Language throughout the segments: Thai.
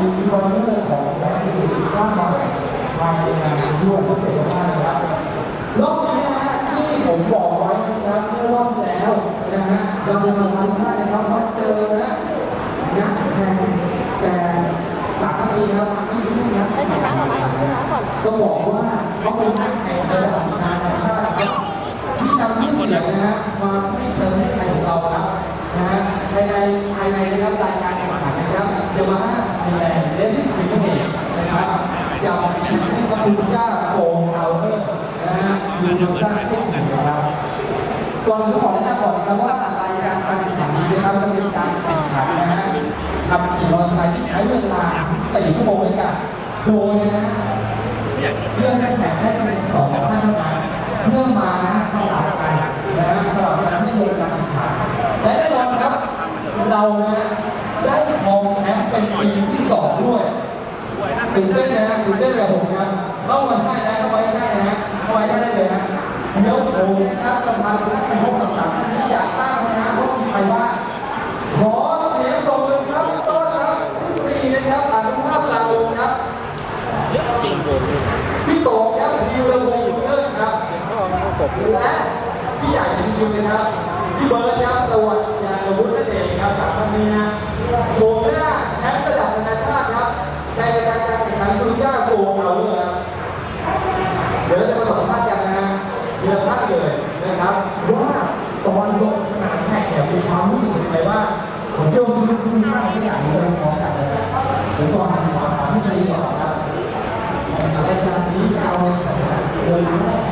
มีวอลเลอร์ของแนักเตะมากมายมาในงานด้วยที่เป็นมากนะครับรอบนี้นะฮะที่ผมบอกไว้นะครับเมื่อรอบแล้วนะฮะเราจะมาวันท่นะครับมาเจอนะนักแข่งแต่สามปีครับที่ชื่อนักแข่งก็บอกว่าเขาเป็นนักแข่งระดับนานาชาติที่นำชื่อเสียงนะฮะมาให้เติมให้ไทยของเราครับนะฮะภายในภายในนะครับรายการแข่งขันนะครับเดี๋ยวมา ฮ่าไทยแลนด์เลสซิ่งฟิเนสนะครับกับชื่อที่คุณก้าโกงเอาเออร์นะฮะยูโรซ่าเท่ถึงนะครับก่อนอื่นก็ขอแนะนำก่อนนะครับว่ารายการการแข่งขันนะครับจะเป็นการแข่งขันนะฮะขับขี่มอเตอร์ไซค์ที่ใช้เวลา4ชั่วโมงด้วยกันโดยนะฮะเรื่องแข่งได้เป็นสองท่านเท่านั้นเพื่อมานะสลับกันนะฮะสลับกันที่ลงการแข่งขันและแน่นอนครับเรานะได้ครองแชมป์เป็นปีที่สอง ด้วยตื่นเต้นนะฮะตื่นเต้นกับผมครับเข้ามาได้นะเข้าไว้ได้นะฮะเข้าไว้ได้เลยนะเดี๋ยวผมนะครับจะพาทุกท่านไปพบกับสามท่านที่อยากตั้งนะฮะว่ามีใครบ้าขอเสียงปรบมือครับต้อนรับผู้ตรีนะครับอนุภาพลาวงครับพี่โตครับดิวระวงเลิศครับและพี่ใหญ่ทีมนะครับพี่เบิร์ดครับตะวันยานวุฒินั่นเองครับจากท่านนี้นะโฉมหน้าแชมป์ เดียวท่านเลยนะครับ ว่าตอนลงสนามแข่งเนี่ยมีความรู้สึกยังไงบ้าผมเชื่อว่าทุกท่านก็อยากรู้พร้อมกันเลยผมก่อนถาถามพี่ตีก่อนครับรายการนี้จะเอาเดินแรก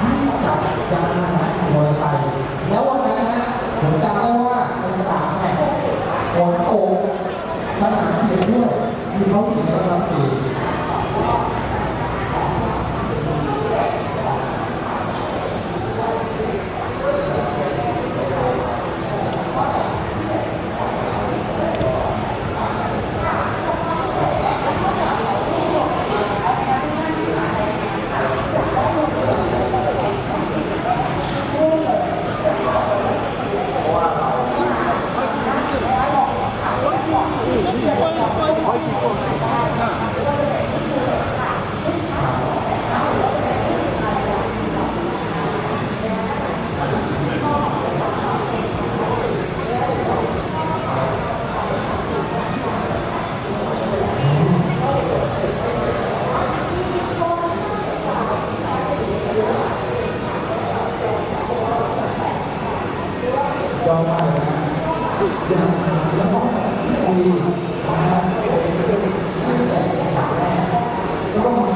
ที่จับยานพาหนะมอเตอร์ไซค์แล้ววันนั้นนะผมจำได้ว่าเป็นสนามแข่งฝนตกสนามเดียวด้วยมีเขาถึงระดับสี่ ยอมมากเลยนะอย่างแล้วก็มีนะครับเป็นเรื่องที่แต่งสามแรกแล้วก็มา